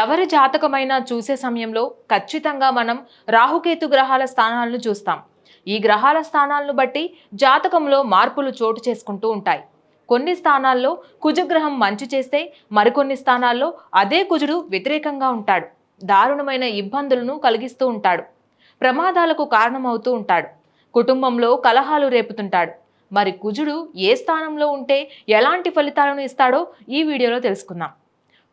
ఎవరి జాతకమైనా చూసే సమయంలో ఖచ్చితంగా మనం రాహుకేతు గ్రహాల స్థానాలను చూస్తాం. ఈ గ్రహాల స్థానాలను బట్టి జాతకంలో మార్పులు చోటు చేసుకుంటూ ఉంటాయి. కొన్ని స్థానాల్లో కుజగ్రహం మంచి చేస్తే మరికొన్ని స్థానాల్లో అదే కుజుడు వ్యతిరేకంగా ఉంటాడు. దారుణమైన ఇబ్బందులను కలిగిస్తూ ఉంటాడు. ప్రమాదాలకు కారణమవుతూ ఉంటాడు. కుటుంబంలో కలహాలు రేపుతుంటాడు. మరి కుజుడు ఏ స్థానంలో ఉంటే ఎలాంటి ఫలితాలను ఇస్తాడో ఈ వీడియోలో తెలుసుకుందాం.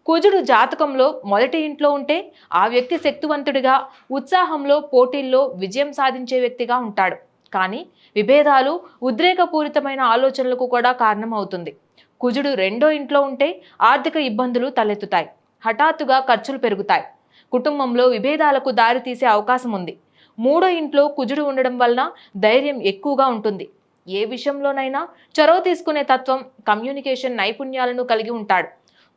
కుజుడు జాతకంలో మొదటి ఇంట్లో ఉంటే ఆ వ్యక్తి శక్తివంతుడిగా ఉత్సాహంలో పోటీల్లో విజయం సాధించే వ్యక్తిగా ఉంటాడు. కానీ విభేదాలు ఉద్రేకపూరితమైన ఆలోచనలకు కూడా కారణమవుతుంది. కుజుడు రెండో ఇంట్లో ఉంటే ఆర్థిక ఇబ్బందులు తలెత్తుతాయి. హఠాత్తుగా ఖర్చులు పెరుగుతాయి. కుటుంబంలో విభేదాలకు దారితీసే అవకాశం ఉంది. మూడో ఇంట్లో కుజుడు ఉండడం వలన ధైర్యం ఎక్కువగా ఉంటుంది. ఏ విషయంలోనైనా చొరవ తీసుకునే తత్వం కమ్యూనికేషన్ నైపుణ్యాలను కలిగి ఉంటాడు.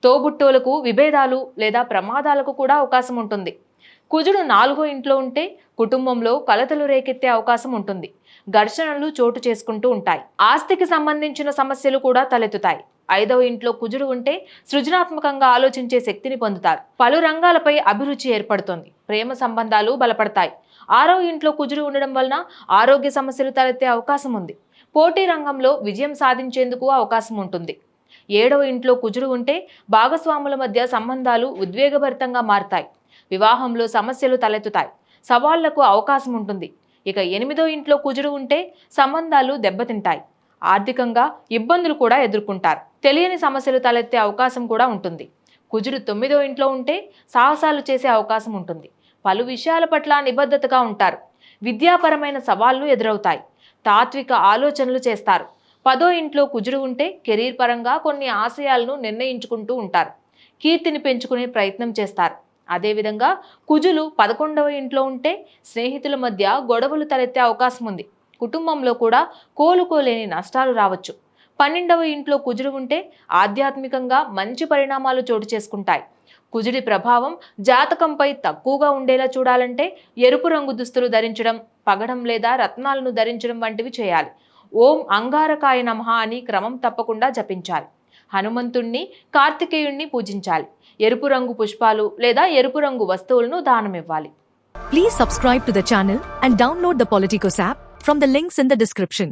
తోబుట్టోలకు విభేదాలు లేదా ప్రమాదాలకు కూడా అవకాశం ఉంటుంది. కుజుడు నాలుగో ఇంట్లో ఉంటే కుటుంబంలో కలతలు రేకెత్తే అవకాశం ఉంటుంది. ఘర్షణలు చోటు చేసుకుంటూ ఉంటాయి. ఆస్తికి సంబంధించిన సమస్యలు కూడా తలెత్తుతాయి. ఐదవ ఇంట్లో కుజుడు ఉంటే సృజనాత్మకంగా ఆలోచించే శక్తిని పొందుతారు. పలు రంగాలపై అభిరుచి ఏర్పడుతుంది. ప్రేమ సంబంధాలు బలపడతాయి. ఆరో ఇంట్లో కుజుడు ఉండడం వలన ఆరోగ్య సమస్యలు తలెత్తే అవకాశం ఉంది. పోటీ రంగంలో విజయం సాధించేందుకు అవకాశం ఉంటుంది. ఏడవ ఇంట్లో కుజుడు ఉంటే భాగస్వాముల మధ్య సంబంధాలు ఉద్వేగభరితంగా మారతాయి. వివాహంలో సమస్యలు తలెత్తుతాయి. సవాళ్ళకు అవకాశం ఉంటుంది. ఇక ఎనిమిదో ఇంట్లో కుజుడు ఉంటే సంబంధాలు దెబ్బతింటాయి. ఆర్థికంగా ఇబ్బందులు కూడా ఎదుర్కొంటారు. తెలియని సమస్యలు తలెత్తే అవకాశం కూడా ఉంటుంది. కుజుడు తొమ్మిదో ఇంట్లో ఉంటే సాహసాలు చేసే అవకాశం ఉంటుంది. పలు విషయాల పట్ల నిబద్ధతగా ఉంటారు. విద్యాపరమైన సవాళ్ళు ఎదురవుతాయి. తాత్విక ఆలోచనలు చేస్తారు. పదో ఇంట్లో కుజుడు ఉంటే కెరీర్ పరంగా కొన్ని ఆశయాలను నిర్ణయించుకుంటూ ఉంటారు. కీర్తిని పెంచుకునే ప్రయత్నం చేస్తారు. అదేవిధంగా కుజులు పదకొండవ ఇంట్లో ఉంటే స్నేహితుల మధ్య గొడవలు తలెత్తే అవకాశం ఉంది. కుటుంబంలో కూడా కోలుకోలేని నష్టాలు రావచ్చు. పన్నెండవ ఇంట్లో కుజుడు ఉంటే ఆధ్యాత్మికంగా మంచి పరిణామాలు చోటు చేసుకుంటాయి. కుజుడి ప్రభావం జాతకంపై తక్కువగా ఉండేలా చూడాలంటే ఎరుపు రంగు దుస్తులు ధరించడం పగడం లేదా రత్నాలను ధరించడం వంటివి చేయాలి. ఓం అంగారకాయ నమః అని క్రమం తప్పకుండా జపించాలి. హనుమంతుణ్ణి కార్తికేయుణ్ణి పూజించాలి. ఎరుపు రంగు పుష్పాలు లేదా ఎరుపు రంగు వస్తువులను దానమివ్వాలి. Please subscribe to the channel and download the Politicos app from the links in the description